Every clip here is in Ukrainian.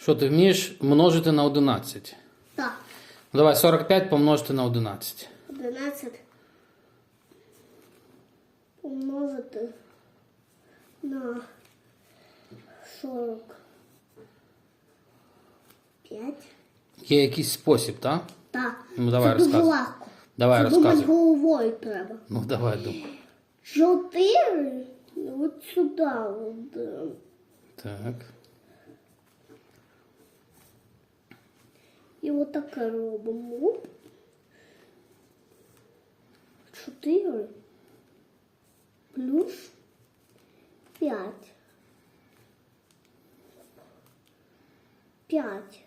Що ти вмієш множити на 11? Так. Ну, давай 45 помножити на 11. 11 помножити на 45. Є якийсь спосіб, так? Так. Ну, давай, Це дуже розказуй. легко. Давай думати розказуй. головою треба. Ну давай думай. Чотири. От сюди. От. е, Так. І отаке робимо. Чотири плюс п'ять. П'ять.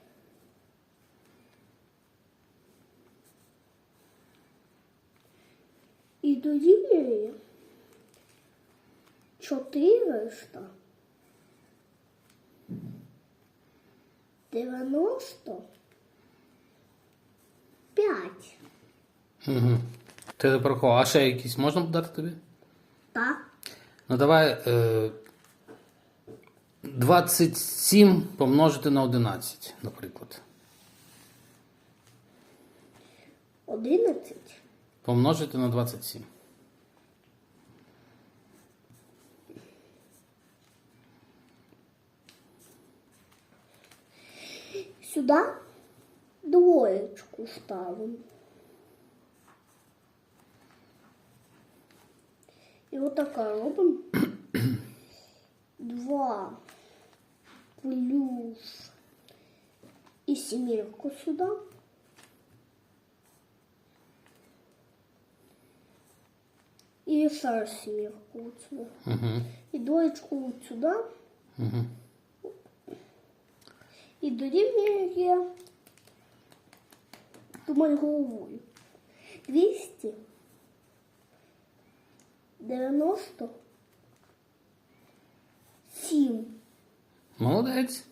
І дорівнює чотириста дев'яносто п'ять. Угу. Ти порахував. А ще якісь можна дати тобі? Так. Ну давай е, 27 помножити на 11, наприклад. Одинадцять. Помножити на 27. Сюди двоєчку ставимо. І отака робимо. Два плюс і сімірку сюди. І ще раз сімірку от сюди. Угу. І двоєчку от сюди. Угу. І дорівнює думаю головою. 200 97 Молодець.